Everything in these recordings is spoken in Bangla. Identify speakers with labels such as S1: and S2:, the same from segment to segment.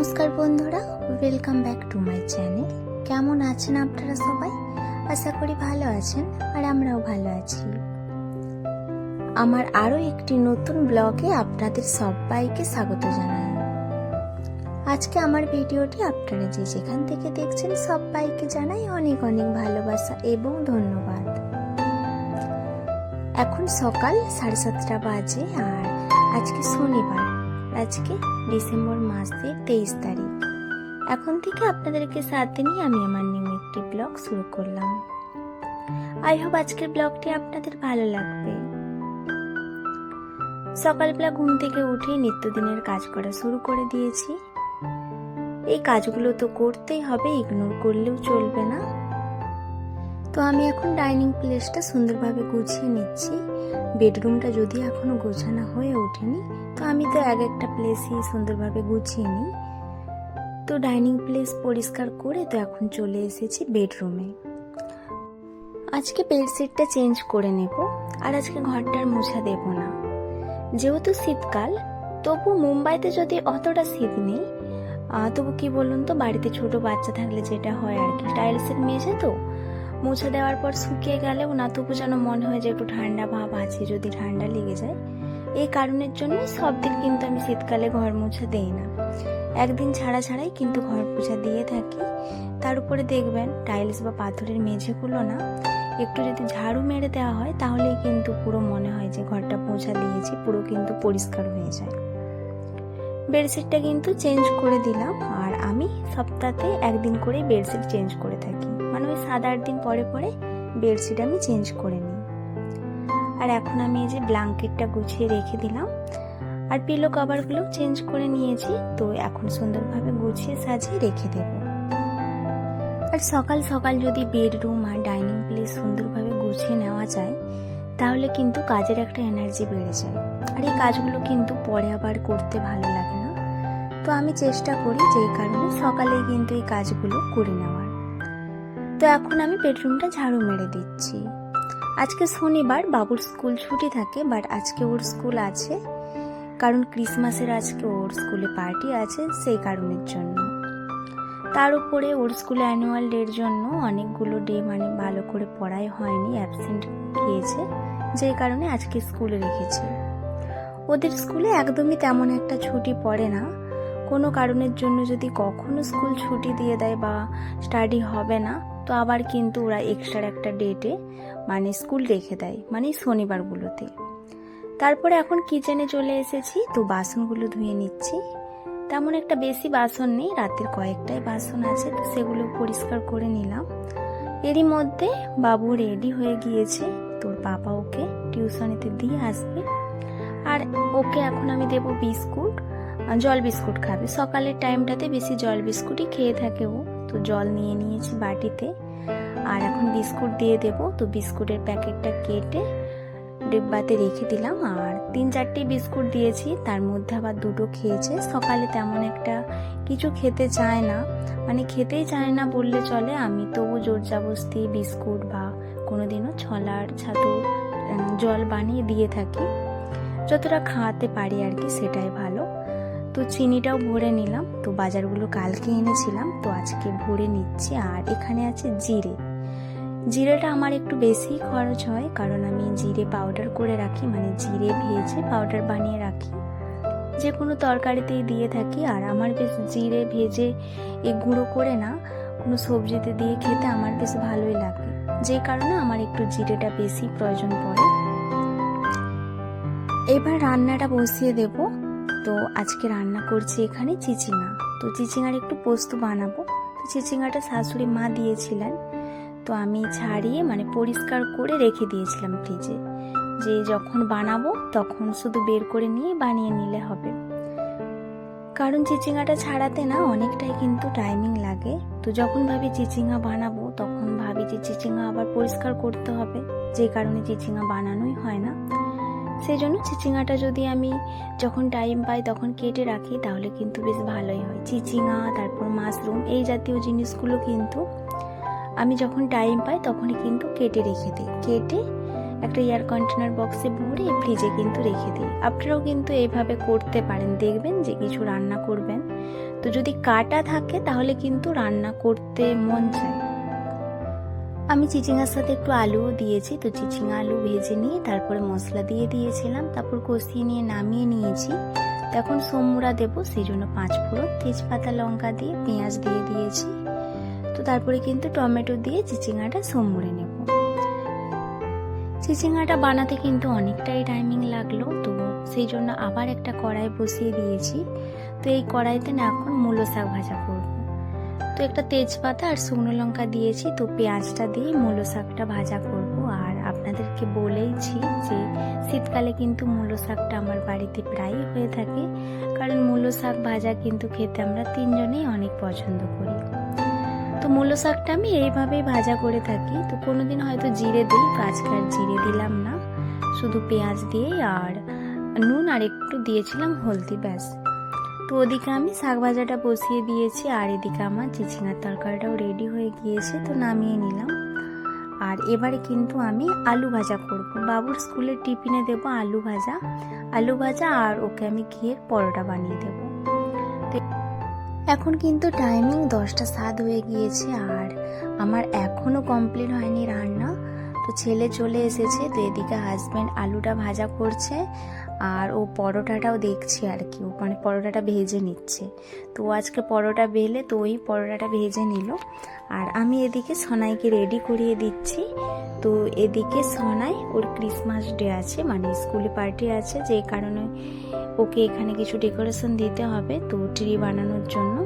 S1: নমস্কার বন্ধুরা welcome back to my channel কেমন আছেন আপনারা সবাই? আশা করি ভালো আছেন, আর আমরাও ভালো আছি। আমার আরও একটি নতুন ব্লগে আপনাদের সবাইকে স্বাগত জানাই। আজকে আমার ভিডিওটি আপনারা যে যেখান থেকে দেখছেন, সবাইকে জানাই অনেক অনেক ভালোবাসা এবং ধন্যবাদ। এখন সকাল সাড়ে সাতটা বাজে, আর আজকে শনিবার। আজকে ডিসেম্বর মাসের তেইশ তারিখ। এখন থেকে আপনাদেরকে সাথে নিয়ে আমি আমার নিউ একটি ব্লগ শুরু করলাম। আই হোপ আজকের ব্লগটি আপনাদের ভালো লাগবে। সকালবেলা ঘুম থেকে উঠে নিত্যদিনের কাজ করা শুরু করে দিয়েছি। এই কাজগুলো তো করতেই হবে ইগনোর করলেও চলবে না। তো আমি এখন ডাইনিং প্লেসটা সুন্দরভাবে গুছিয়ে নিচ্ছি। বেডরুমটা যদি এখনও গোছানো হয়ে ওঠেনি তো আমি তো এক একটা প্লেসই সুন্দরভাবে গুছিয়ে নিই। তো ডাইনিং প্লেস পরিষ্কার করে তো এখন চলে এসেছি বেডরুমে আজকে বেডশিটটা চেঞ্জ করে নেব আর আজকে ঘরটার মোছা দেব না। যেহেতু শীতকাল, তবু মুম্বাইতে যদি অতটা শীত নেই তবু কি বলুন তো, বাড়িতে ছোট বাচ্চা থাকলে যেটা হয় আর কি। টাইলসের মেঝে তো, মুছে দেওয়ার পর শুকিয়ে গেলেও না তবু যেন মনে হয় যে একটু ঠান্ডা ভাব আছে, যদি ঠান্ডা লেগে যায়। এই কারণের জন্য সব দিন কিন্তু আমি শীতকালে ঘর মোছা দেই না। একদিন ছাড়া ছাড়াই কিন্তু ঘর পোছা দিয়ে থাকি। তার উপরে দেখবেন টাইলস বা পাথরের মেঝেগুলো না, একটু যদি ঝাড়ু মেরে দেওয়া হয় তাহলেই কিন্তু পুরো মনে হয় যে ঘরটা পোছা দিয়েছি, পুরো কিন্তু পরিষ্কার হয়ে যায়। বেডশিটটা কিন্তু চেঞ্জ করে দিলাম আর আমি সপ্তাহে একদিন করে বেডশিট চেঞ্জ করে থাকি। মানে ওই সাত আট দিন পরে পরে বেডশিট আমি চেঞ্জ করে নিই। আর এখন আমি এই যে ব্ল্যাঙ্কেটটা গুছিয়ে রেখে দিলাম। আর পিলো কভারগুলো চেঞ্জ করে নিয়েছি, তো এখন সুন্দরভাবে গুছিয়ে সাজিয়ে রেখে দেব। আর সকাল সকাল যদি বেডরুম আর ডাইনিং প্লেস সুন্দরভাবে গুছিয়ে নেওয়া যায়, তাহলে কিন্তু কাজের একটা এনার্জি বেড়ে যায়। আর এই কাজগুলো কিন্তু পরে আবার করতে ভালো লাগে না। তো আমি চেষ্টা করি যেই কারণে সকালেই কিন্তু এই কাজগুলো করে নেওয়ার। তো এখন আমি বেডরুমটা ঝাড়ু মেরে দিচ্ছি। আজকে শনিবার, বাবুর স্কুল ছুটি থাকে বাট আজকে ওর স্কুল আছে। কারণ ক্রিসমাসের আজকে ওর স্কুলে পার্টি আছে, সেই কারণের জন্য। তার উপরে ওর স্কুলে অ্যানুয়াল ডের জন্য অনেকগুলো ডে মানে ভালো করে পড়াই হয়নি অ্যাবসেন্ট গিয়েছে, যেই কারণে আজকে স্কুলে রেখেছে। ওদের স্কুলে একদমই তেমন একটা ছুটি পড়ে না। কোনো কারণের জন্য যদি কখনো স্কুল ছুটি দিয়ে দেয় বা স্টাডি হবে না তো আবার কিন্তু ওরা এক্সট্রা একটা ডেটে মানে স্কুল রেখে দেয় মানে শনিবারগুলোতে। তারপরে এখন কিচেনে চলে এসেছি, তো বাসনগুলো ধুয়ে নিচ্ছি। তেমন একটা বেশি বাসন নেই, রাতের কয়েকটাই বাসন আছে, তো সেগুলো পরিষ্কার করে নিলাম। এরই মধ্যে বাবু রেডি হয়ে গিয়েছে, তোর বাবা ওকে টিউশনিতে দিয়ে আসবে। আর ওকে এখন আমি দেব বিস্কুট, জল বিস্কুট খাবে। সকালের টাইমটাতে বেশি জল বিস্কুটই খেয়ে থাকে ও। তো জল নিয়ে নিয়েছি বাটিতে। আর এখন বিস্কুট দিয়ে দেব। তো বিস্কুটের প্যাকেটটা কেটে ডিব্বাতে রেখে দিলাম। আর তিন চারটি বিস্কুট দিয়েছি। তার মধ্যে আবার দুটো খেয়েছে। সকালে তেমন একটা কিছু খেতে চায় না। মানে খেতেই চায় না বললে চলে। আমি তবু জোর জাবস্তি বিস্কুট বা কোনোদিনও ছলার ছাতু জল বানিয়ে দিয়ে থাকি। যতটা খাওয়াতে পারি আর কি, সেটাই ভালো। তো চিনিটাও ভরে নিলাম। তো বাজারগুলো কালকে এনেছিলাম, তো আজকে ভরে নিচ্ছি। আর এখানে আছে জিরে। জিরেটা আমার একটু বেশি খরচ হয়, কারণ আমি জিরে পাউডার করে রাখি মানে জিরে ভেজে পাউডার বানিয়ে রাখি। যে কোনো তরকারিতেই দিয়ে থাকি, আর আমার বেশ জিরে ভেজে এ গুঁড়ো করে না, কোনো সবজিতে দিয়ে খেতে আমার বেশ ভালোই লাগে। যে কারণে আমার একটু জিরেটা বেশি প্রয়োজন পড়ে। এবার রান্নাটা বসিয়ে দেব। তো আজকে রান্না করছি এখানে চিচিঙা তো চিচিঙার একটু পোস্ত বানাবো। তো চিচিঙাটা শাশুড়ি মা দিয়েছিলেন। তো আমি ছাড়িয়ে মানে পরিষ্কার করে রেখে দিয়েছিলাম ফ্রিজে। যে যখন বানাবো, তখন শুধু বের করে নিয়ে বানিয়ে নিলে হবে। কারণ চিচিঙাটা ছাড়াতে না অনেকটাই কিন্তু টাইমিং লাগে। তো যখন ভাবি চিচিঙা বানাবো, তখন ভাবি যে চিচিঙা আবার পরিষ্কার করতে হবে। যে কারণে চিচিঙা বানানোই হয় না। সেই জন্য চিচিঙাটা যদি আমি যখন টাইম পাই তখন কেটে রাখি, তাহলে কিন্তু বেশ ভালোই হয়। চিচিঙা, তারপর মাশরুম এই জাতীয় জিনিসগুলো কিন্তু আমি যখন টাইম পাই তখনই কিন্তু কেটে রেখে দিই। কেটে একটা এয়ার কন্টেনার বক্সে ভরে ফ্রিজে কিন্তু রেখে দিই। আপনারাও কিন্তু এইভাবে করতে পারেন। দেখবেন যে কিছু রান্না করবেন। তো যদি কাটা থাকে তাহলে কিন্তু রান্না করতে মন চায়। আমি চিচিঙার সাথে একটু আলুও দিয়েছি, তো চিচিঙা আলু ভেজে নিয়ে তারপরে মশলা দিয়ে দিয়েছিলাম। তারপর কষিয়ে নিয়ে নামিয়ে নিয়েছি। এখন সোমুড়া দেবো, সেই জন্য পাঁচ ফোড়ন, তেজপাতা, লঙ্কা দিয়ে পেঁয়াজ দিয়ে দিয়েছি। তো তারপরে কিন্তু টমেটো দিয়ে চিচিঙাটা সোমুড়ে নেব। চিচিঙাটা বানাতে কিন্তু অনেকটাই টাইমিং লাগল, তো সেই জন্য আবার একটা কড়াই বসিয়ে দিয়েছি। তো এই কড়াইতে না এখন মূলো শাক ভাজা করব। তো একটা তেজপাতা আর শুকনো লঙ্কা দিয়েছি। তো পেঁয়াজটা দিয়ে মূলো শাকটা ভাজা করব। আর আপনাদেরকে বলেইছি যে শীতকালে কিন্তু মূলো শাকটা আমার বাড়িতে প্রায়ই হয়ে থাকে। কারণ মূলো শাক ভাজা কিন্তু খেতে আমরা তিনজনেই অনেক পছন্দ করি। তো মূলো শাকটা আমি এইভাবেই ভাজা করে থাকি। তো কোনোদিন হয়তো জিরে দিই তো আজকে আর জিরে দিলাম না। শুধু পেঁয়াজ দিয়ে আর নুন আর একটু দিয়েছিলাম হলদি ব্যাস। তো ওদিকে আমি শাক ভাজাটা বসিয়ে দিয়েছি, আর এদিকে আমার চিচিঙার তরকারিটাও রেডি হয়ে গিয়েছে, তো নামিয়ে নিলাম। আর এবারে কিন্তু আমি আলু ভাজা করব। বাবুর স্কুলের টিফিনে দেবো আলু ভাজা। আলু ভাজা আর ওকে আমি ঘিয়ের পরোটা বানিয়ে দেবো। এখন কিন্তু টাইমিং দশটা সাত হয়ে গিয়েছে, আর আমার এখনও কমপ্লিট হয়নি রান্না। তো ছেলে চলে এসেছে তো এদিকে হাজব্যান্ড আলুটা ভাজা করছে আর ও পরোটাটাও দেখছে আর কি। ও মানে পরোটাটা ভেজে নিচ্ছে। তো আজকে পরোটা বেলে তো ওই পরোটাটা ভেজে নিল। আর আমি এদিকে সনাইকে রেডি করিয়ে দিচ্ছি। তো এদিকে সনাই ওর ক্রিসমাস ডে আছে মানে স্কুলে পার্টি আছে, যে কারণে ওকে এখানে কিছু ডেকোরেশন দিতে হবে, তো ট্রি বানানোর জন্য।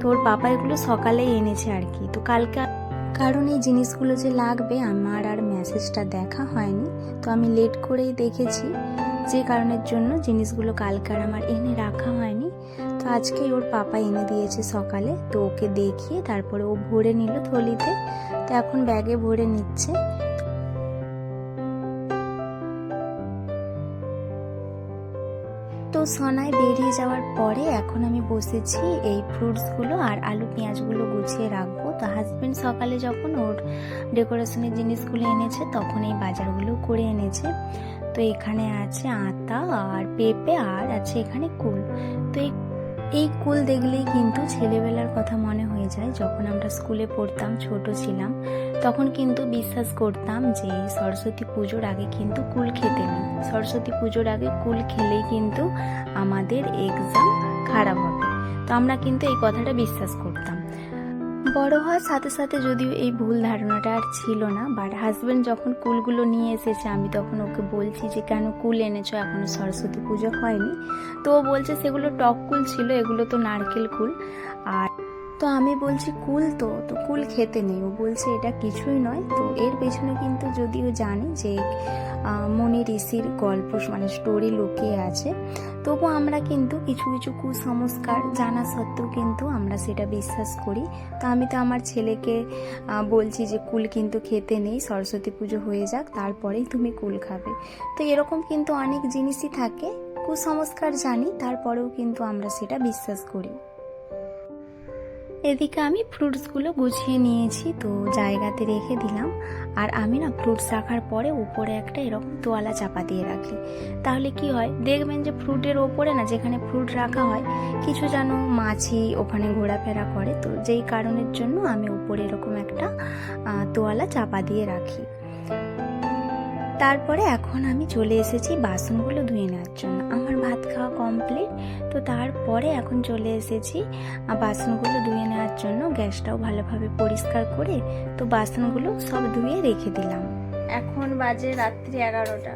S1: তো ওর বাবা এগুলো সকালেই এনেছে আর কি। তো কালকে কারণ এই জিনিসগুলো যে লাগবে, আমার আর মেসেজটা দেখা হয়নি, তো আমি লেট করেই দেখেছি। যে কারণের জন্য জিনিসগুলো কালকার আমার এনে রাখা হয়নি। তো আজকে ওর পাপা এনে দিয়েছে সকালে, তো ওকে দেখিয়ে তারপরে ও ভরে নিল থলিতে। তো এখন ব্যাগে ভরে নিচ্ছে। তো সনায় বেরিয়ে যাওয়ার পরে এখন আমি বসেছি এই ফ্রুটসগুলো আর আলু পেঁয়াজগুলো গুছিয়ে রাখব। তো হাজব্যান্ড সকালে যখন ওর ডেকোরেশনের জিনিসগুলো এনেছে, তখন এই বাজারগুলো করে এনেছে। তো এখানে আছে আতা আর পেঁপে আর আছে এখানে কুল। তো এই এই কুল দেখলেই কিন্তু ছেলেবেলার কথা মনে হয়ে যায়। যখন আমরা স্কুলে পড়তাম, ছোট ছিলাম, তখন কিন্তু বিশ্বাস করতাম যে সরস্বতী পুজোর আগে কিন্তু কুল খেতে নেই। সরস্বতী পুজোর আগে কুল খেলেই কিন্তু আমাদের এক্সাম খারাপ হবে। তো আমরা কিন্তু এই কথাটা বিশ্বাস করতাম। বড় হওয়ার সাথে সাথে যদিও এই ভুল ধারণাটা আর ছিল না বাট হাজব্যান্ড যখন কুলগুলো নিয়ে এসেছে, আমি তখন ওকে বলছি যে, কেন কুল এনেছো? এখনও সরস্বতী পুজো হয়নি। তো ও বলছে, সেগুলো টক কুল ছিল, এগুলো তো নারকেল কুল। আর তো আমি বলছি কুল তো তো কুল খেতে নেই। ও বলছে, এটা কিছুই নয়। তো এর পেছনে কিন্তু যদিও জানি যে মনি ঋষির গল্প মানে স্টোরি লুকিয়ে আছে, তবু আমরা কিন্তু কিছু কিছু কুসংস্কার জানা সত্ত্বেও কিন্তু আমরা সেটা বিশ্বাস করি। তো আমি তো আমার ছেলেকে বলছি যে, কুল কিন্তু খেতে নেই, সরস্বতী পুজো হয়ে যাক, তারপরেই তুমি কুল খাবে। তো এরকম কিন্তু অনেক জিনিসই থাকে। কুসংস্কার জানি, তারপরেও কিন্তু আমরা সেটা বিশ্বাস করি। এদিকে আমি ফ্রুটসগুলো গুছিয়ে নিয়েছি, তো জায়গাতে রেখে দিলাম। আর আমি না ফ্রুটস রাখার পরে উপরে একটা এরকম তোয়ালা চাপা দিয়ে রাখি। তাহলে কি হয়? দেখবেন যে ফ্রুটের ওপরে না যেখানে ফ্রুট রাখা হয়, কিছু যেন মাছি ওখানে ঘোরাফেরা করে, তো যেই কারণের জন্য আমি উপরে এরকম একটা তোয়ালা চাপা দিয়ে রাখি। তারপরে এখন আমি চলে এসেছি বাসনগুলো ধুয়ে নেওয়ার জন্য। আমার কমপ্লিট তো তারপরে এখন চলে এসেছি। বাসনগুলো ধুয়ে নেওয়ার জন্য গ্যাসটাও ভালোভাবে পরিষ্কার করে তো বাসনগুলো সব ধুয়ে রেখে দিলাম। এখন বাজে রাত্রি এগারোটা।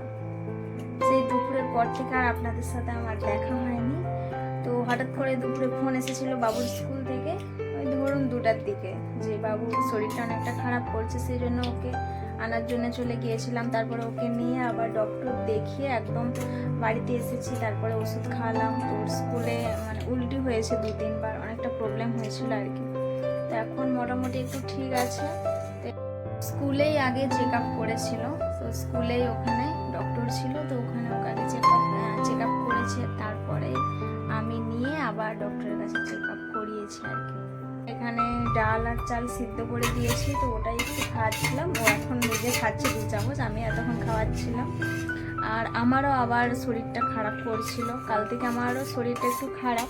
S1: সেই দুপুরের পর থেকে আর আপনাদের সাথে আমার দেখা হয়নি। তো হঠাৎ করে দুপুরে ফোন এসেছিল বাবুর স্কুল থেকে। ওই ধরুন দুটার দিকে। যে বাবুর শরীরটা অনেকটা খারাপ করছে, সেই জন্য ওকে আনার জন্য চলে গিয়েছিলাম। তারপরে ওকে নিয়ে আবার ডক্টর দেখিয়ে একদম বাড়িতে এসেছি। তারপরে ওষুধ খাওয়ালাম। ওর স্কুলে মানে উল্টি হয়েছে দু তিনবার অনেকটা প্রবলেম হয়েছিল আর কি। তো এখন মোটামুটি একটু ঠিক আছে। স্কুলেই আগে চেক আপ করেছিল। তো স্কুলেই ওখানে ডক্টর ছিল। তো ওখানে ওকে আগে চেক আপ চেক আপ করেছে। তারপরে আমি নিয়ে আবার ডক্টরের কাছে চেক আপ করিয়েছি আর কি। এখানে ডাল আর চাল সিদ্ধ করে দিয়েছি, তো ওটাই একটু খাওয়াচ্ছিলাম ও এখন নিজে খাচ্ছে দু চামচ, আমি এতক্ষণ খাওয়াচ্ছিলাম। আর আমারও আবার শরীরটা খারাপ করছিল। কাল থেকে আমারও শরীরটা একটু খারাপ।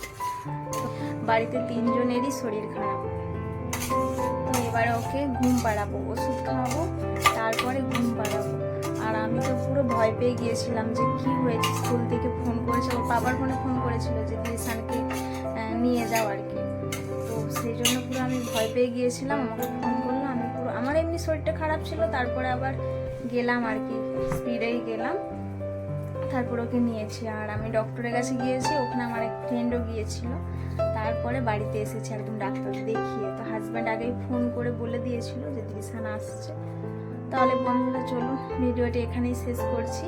S1: বাড়িতে তিনজনেরই শরীর খারাপ। তো এবার ওকে ঘুম পাড়াবো, ওষুধ খাওয়াবো, তারপরে ঘুম পাড়াবো। আর আমি তো পুরো ভয় পেয়ে গিয়েছিলাম যে কি হয়েছে, স্কুল থেকে ফোন করেছে ওর বাবার ফোনে ফোন করেছিল যে দিশানকে নিয়ে যাও আর সেই জন্য পুরো আমি ভয় পেয়ে গিয়েছিলাম, আমাকে ফোন করল, আমি পুরো, আমার এমনি শরীরটা খারাপ ছিল, তারপরে আবার গেলাম আর কি স্পিডেই গেলাম, তারপর ওকে নিয়েছি, আর আমি ডক্টরের কাছে গিয়েছি, ওখানে আমার এক ফ্রেন্ডও গিয়েছিল, তারপরে বাড়িতে এসেছি একদম ডাক্তার দেখিয়ে, তো হাজব্যান্ড আগেই ফোন করে বলে দিয়েছিল যে দিশান আসছে, তাহলে বন্ধুরা চলুন ভিডিওটি এখানেই শেষ করছি।